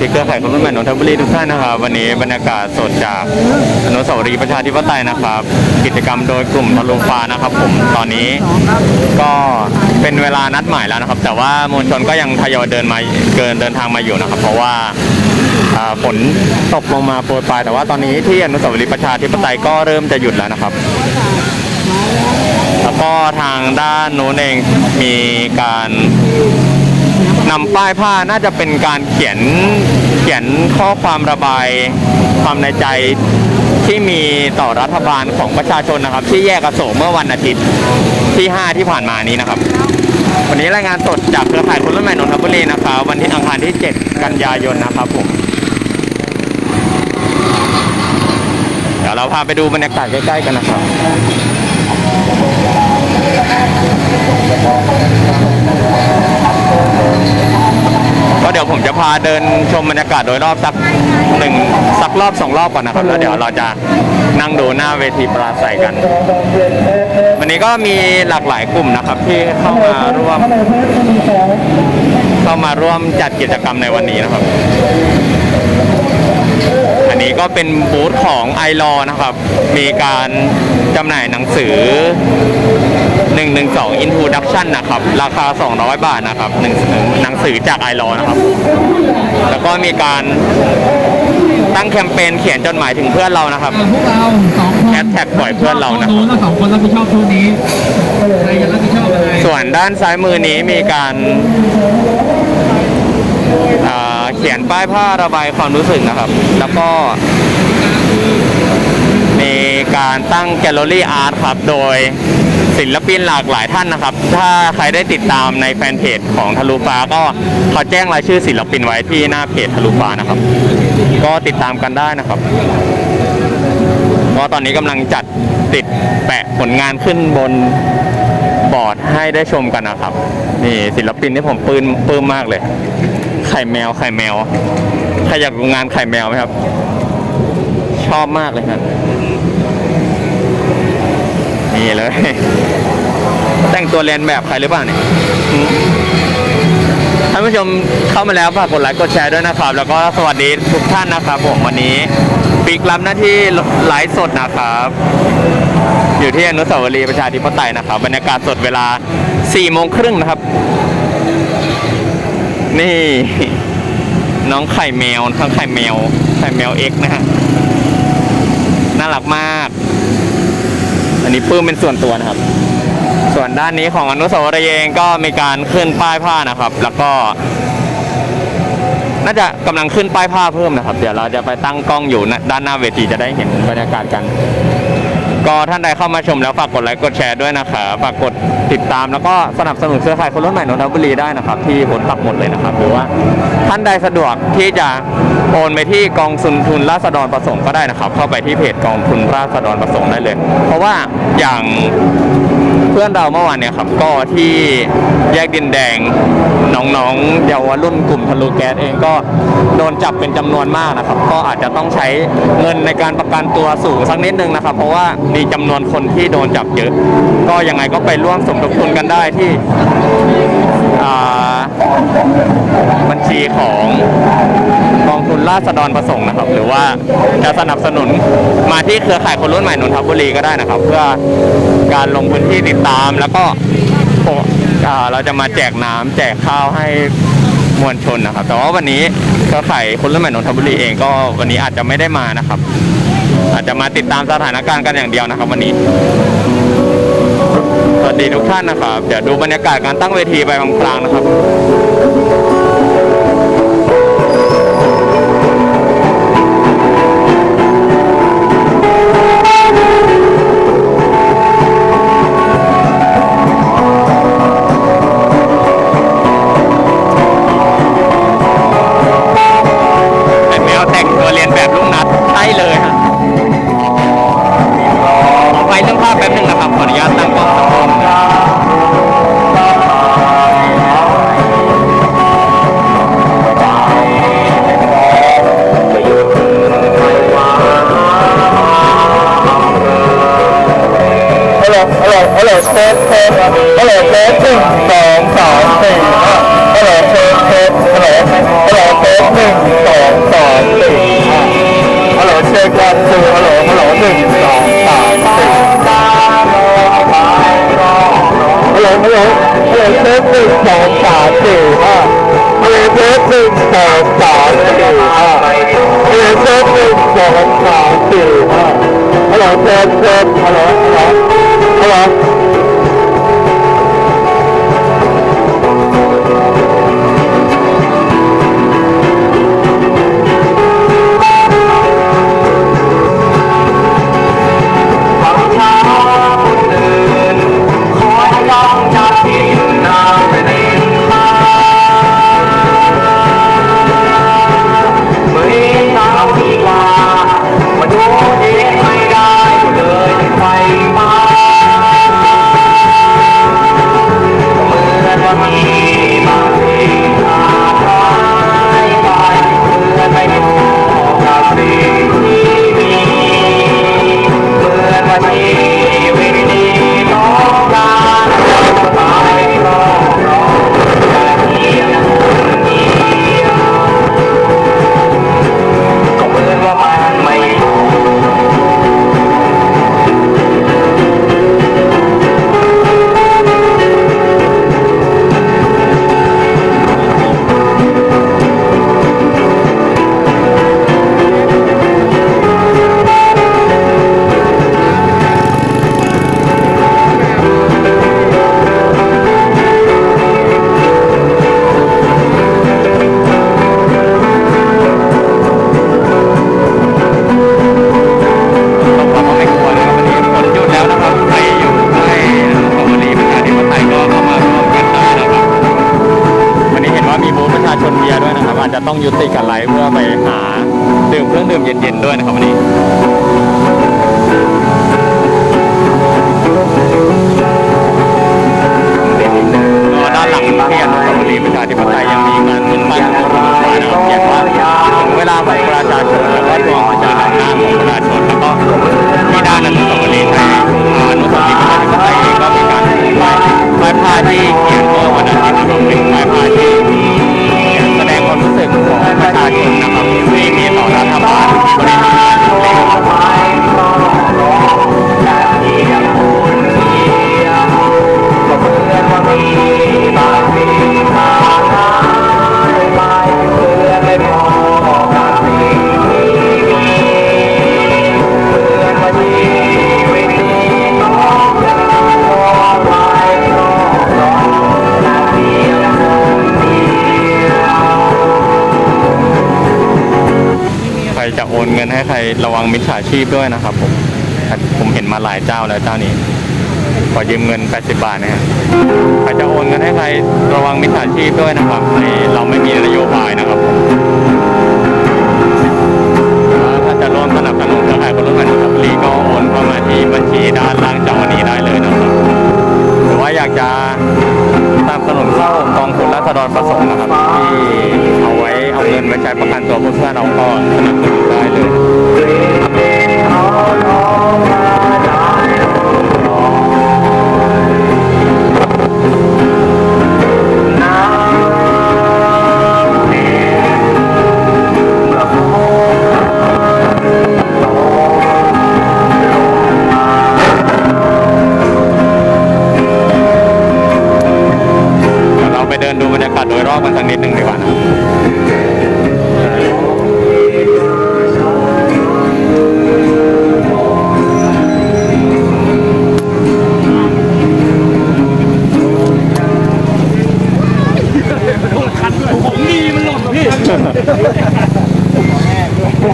ชิกเครือข่ายคนรุ่นใหม่นนทบุรีทุกท่านนะครับ วันนี้บรรยากาศสดจากอนุสาวรีย์ประชาธิปไตยนะครับ กิจกรรมโดยกลุ่มทะลุฟ้านะครับ ผมตอนนี้ก็เป็นเวลานัดหมายแล้วนะครับ แต่ว่ามวลชนก็ยังทยอยเดินมาเกินเดินทางมาอยู่นะครับ เพราะว่าฝนตกลงมาโปรยปลายแต่ว่าตอนนี้ที่อนุสาวรีย์ประชาธิปไตยก็เริ่มจะหยุดแล้วนะครับแล้วก็ทางด้านนู้นเองมีการ นำป้ายผ้าน่าจะเป็นการเขียนเขียนข้อความระบายความในใจที่มีต่อรัฐบาลของประชาชนนะครับ ที่แยกอโศกเมื่อวันอาทิตย์ที่ 5 ที่ผ่านมานี้นะครับ วันนี้รายงานสดจากเครือข่ายคนรุ่นใหม่นนทบุรีนะครับวันที่อังคารที่ 7 กันยายนนะครับผมเดี๋ยวเราพาไปดูบรรยากาศใกล้ ๆ กันนะครับ ก็เดี๋ยวผมจะพาเดินชมบรรยากาศโดยรอบสักหนึ่งสักรอบสองรอบก่อนนะครับ แล้วเดี๋ยวเราจะนั่งดูหน้าเวทีปราศัยกัน วันนี้ก็มีหลากหลายกลุ่มนะครับที่เข้ามาร่วม เข้ามาร่วมจัดกิจกรรมในวันนี้นะครับ นี้ก็เป็นบูธของไอรอนะครับ มีการจำหน่ายหนังสือ 112 Introduction นะครับ ราคา 200 บาทนะครับหนึ่งหนังสือจากไอรอนะครับ แล้วก็มีการตั้งแคมเปญเขียนจดหมายถึงเพื่อนเรานะครับ พวกเราสองคนแฮชแท็กปล่อยเพื่อนเรานะ เราสองคนรับผิดชอบทุกนี้ใครจะรับผิดชอบอะไรส่วนด้านซ้ายมือนี้มีการอ่า เขียนป้ายผ้าระบายความรู้สึกนะครับ แล้วก็มีการตั้งแกลเลอรี่อาร์ตครับ โดยศิลปินหลากหลายท่านนะครับ ถ้าใครได้ติดตามในแฟนเพจของทะลุฟ้าก็เขาแจ้งรายชื่อศิลปินไว้ที่หน้าเพจทะลุฟ้านะครับ ก็ติดตามกันได้นะครับก็ตอนนี้กำลังจัดติดแปะผลงานขึ้นบนบอร์ดให้ได้ชมกันนะครับ นี่ศิลปินที่ผมปลื้มปลื้มมากเลย ไข่แมวไข่แมวใครอยากดูงานไข่แมวไหมครับ ชอบมากเลยครับนี่เลย แต่งตัวเรียนแบบใครหรือเปล่าเนี่ยท่านผู้ชมเข้ามาแล้วฝากกดไลค์กดแชร์ด้วยนะครับ แล้วก็สวัสดีทุกท่านนะครับผมวันนี้ปีกรับหน้าที่ไลฟ์สดนะครับ อยู่ที่อนุสาวรีย์ประชาธิปไตยนะครับ บรรยากาศสดเวลา4โมงครึ่งนะครับ นี่ น้องไข่แมวทั้งไข่แมว ไข่แมวเอ็กนะฮะ น่ารักมาก อันนี้ปื้มเป็นส่วนตัวนะครับ ส่วนด้านนี้ของอนุสาวรีย์เองก็มีการขึ้นป้ายผ้านะครับ แล้วก็ น่าจะกำลังขึ้นป้ายผ้าเพิ่มนะครับ เดี๋ยวเราจะไปตั้งกล้องอยู่ด้านหน้าเวทีจะได้เห็นบรรยากาศกัน ก็ท่านใดเข้ามาชมแล้วฝากกดไลค์กดแชร์ด้วยนะครับฝากกดติดตามแล้วก็สนับสนุนเครือข่ายคนรุ่นใหม่นนทบุรีได้นะครับ ที่ผลปักหมดเลยนะครับ หรือว่าท่านใดสะดวกที่จะโอนไปที่กองทุนทุนราษฎรประสงค์ก็ได้นะครับ เข้าไปที่เพจกองทุนราษฎรประสงค์ได้เลย เพราะว่าอย่างเพื่อนเราเมื่อวานเนี่ยครับก็ที่แยกดินแดงน้องๆเยาวรุ่นกลุ่มทะลุแก๊สเองก็โดนจับเป็นจำนวนมากนะครับ ก็อาจจะต้องใช้เงินในการประกันตัวสูงสักนิดนึงนะครับ เพราะว่ามีจำนวนคนที่โดนจับเยอะ ก็ยังไงก็ไปร่วมสมทบทุนกันได้ที่บัญชีของกองทุนราษฎรประสงค์นะครับ หรือว่าจะสนับสนุนมาที่เครือข่ายคนรุ่นใหม่นนทบุรีก็ได้นะครับ เพื่อการลงพื้นที่ติดตามแล้วก็เราจะมาแจกน้ำแจกข้าวให้มวลชนนะครับ แต่ว่าวันนี้เครือข่ายคนรุ่นใหม่นนทบุรีเองก็วันนี้อาจจะไม่ได้มานะครับ อาจจะมาติดตามสถานการณ์กันอย่างเดียวนะครับวันนี้ สวัสดีทุกท่านนะครับ เดี๋ยวดูบรรยากาศการตั้งเวทีไปพลางๆนะครับ โหลดเทสเทสฮัลโหลเทสหนึ่งสองสามสี่ห้าฮัลโหลเทสเฮัลโหลฮัลโหลเทสหนึ่งสองสามสี่ห้าฮัลโหลเช็ควันทูฮัลโหลฮัลโหลหนึ่งสองสามสี่ฮัลโหลฮัลโหลฮัลโหลเทสหนึ่งสองสามสี่ห้าฮัลโหลเทสหนึ่งสองสามสี่ห้าฮัลโหลเทสหนึ่งสองสามสี่ห้าฮัลโหลเทสเทฮัลโหลฮัลโหล Hello. ยุติการไลฟ์เพื่อไปหาดื่มเครื่องดื่มเย็นๆด้วยนะครับวันนี้ มิจฉาชีพด้วยนะครับผมผมเห็นมาหลายเจ้าแล้วเจ้านี้ขอยืมเงิน 80 บาทนะฮะใครจะโอนเงินให้ใครระวังมิจฉาชีพด้วยนะครับในเราไม่มีนโยบายนะครับผมถ้าจะร่วมสนับสนุนเครือข่ายคนรุ่นใหม่นะครับลีก็โอนเข้ามาที่บัญชีด้านล่างจอนี้ได้เลยนะครับหรือว่าอยากจะสนับสนุนเข้ากองทุนรัษฎรประสงค์นะครับที่เอาไว้เอาเงินไว้ใช้ประกันตัวเพื่อนเราก็สนับสนุนได้เลย ไปเดินดูบรรยากาศโดยรอบกันสักนิดหนึ่ง ต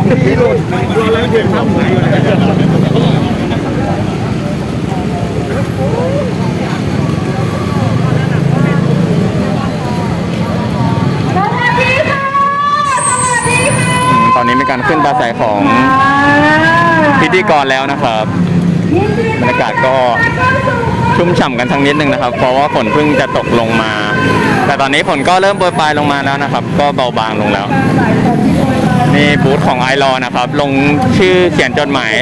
อนนี้มีการขึ้นปราศัยของพิธีกรแล้วนะครับบรรยากาศก็ชุ่มฉ่ำกันทั้งนิดนึงนะครับ เพราะว่าฝนเพิ่งจะตกลงมา แต่ตอนนี้ฝนก็เริ่มโปรยปลายลงมาแล้วนะครับ ก็เบาบางลงแล้ว นี่บูธของไอรอนะครับ ลงชื่อเขียนจดหมาย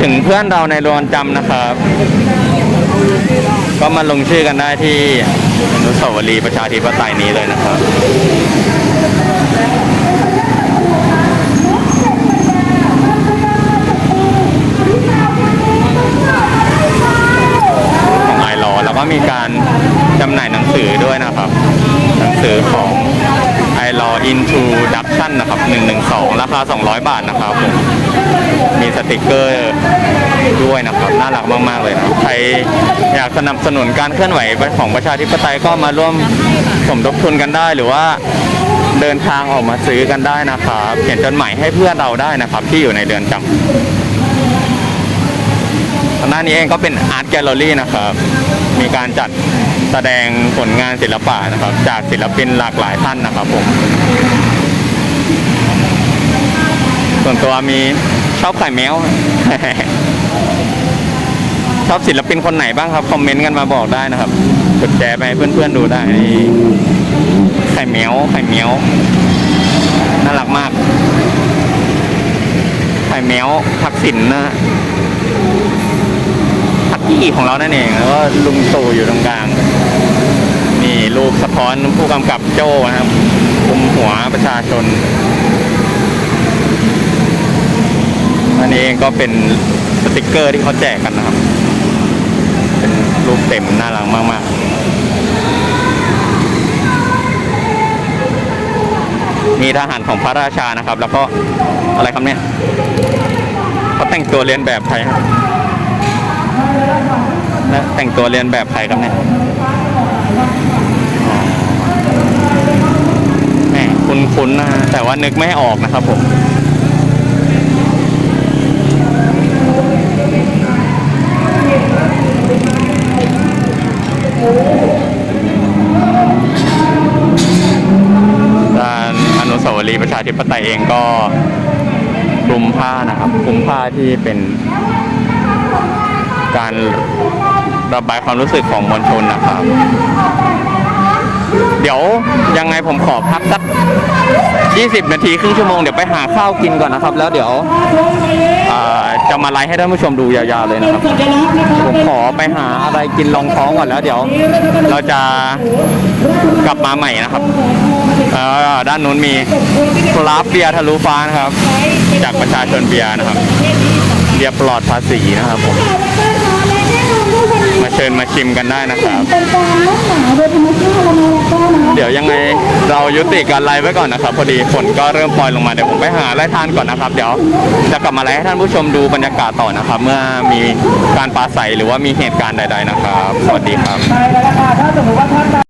ถึงเพื่อนเราในรวนจำนะครับ ก็มาลงชื่อกันได้ที่อนุสาวรีย์ประชาธิปไตยนี้เลยนะครับของไอรอแล้วก็มีการจำหน่ายหนังสือด้วยนะครับ หนังสือของ into d u c t i o n นะครับ 112 ราคา 200 บาทนะครับผมมีสติกเกอร์ด้วยนะครับ น่ารักมาก ๆ เลยนะใครอยากสนับสนุนการเคลื่อนไหวของประชาธิปไตยก็มาร่วมสมทบทุนกันได้หรือว่าเดินทางออกมาซื้อกันได้นะครับ เขียนจดหมายให้เพื่อนเราได้นะครับ ที่อยู่ในเดือนจำ ทางด้านนี้เองก็เป็นอาร์ตแกลเลอรี่นะครับ มีการจัดแสดงผลงานศิลปะนะครับ จากศิลปินหลากหลายท่านนะครับผม ส่วนตัวมีชอบไข่แมว ชอบศิลปินคนไหนบ้างครับ คอมเมนต์กันมาบอกได้นะครับกดแชร์ไปให้เพื่อนๆดูได้ ไข่แมวไข่แมวน่ารักมาก ไข่แมวทักษิณนะ กี้ของเรานั่นเองแล้วก็ลุงตู่อยู่ตรงกลางนี่รูปสะท้อนผู้กำกับโจ้นะครับคุมหัวประชาชนอันนี้เองก็เป็นสติกเกอร์ที่เขาแจกกันนะครับ เป็นรูปเต็มน่ารักมาก ๆ มีทหารของพระราชานะครับ แล้วก็อะไรครับเนี่ยเขาแต่งตัวเรียนแบบใครครับ และแต่งตัวเรียนแบบใครครับเนี่ยแหมคุ้นๆนะฮะแต่ว่านึกไม่ออกนะครับผมด้านอนุสาวรีย์ประชาธิปไตยเองก็คลุมผ้านะครับคลุมผ้าที่เป็นการ ระบายความรู้สึกของมวลชนนะครับ เดี๋ยวยังไงผมขอพักสัก 20 นาทีครึ่งชั่วโมงเดี๋ยวไปหาข้าวกินก่อนนะครับ แล้วเดี๋ยวจะมาไลฟ์ให้ท่านผู้ชมดูยาวๆเลยนะครับ ผมขอไปหาอะไรกินรองท้องก่อนแล้วเดี๋ยว เราจะกลับมาใหม่นะครับด้านนู้นมีคราฟเบียร์ทะลุฟ้านะครับ จากประชาชนเบียร์นะครับเบียร์ปลอดภาษีนะครับผม มาเชิญมาชิมกันได้นะครับเป็นการรักษาโดยธรรมชาติและนวัตกรรมนะคะเดี๋ยวยังไงเรายุติการไลฟ์ไว้ก่อนนะครับ พอดีฝนก็เริ่มปล่อยลงมาเดี๋ยวผมไปหาอะไรทานก่อนนะครับ เดี๋ยวจะกลับมาไลฟ์ให้ท่านผู้ชมดูบรรยากาศต่อนะครับ เมื่อมีการปราศัยหรือว่ามีเหตุการณ์ใด ๆนะครับ สวัสดีครับ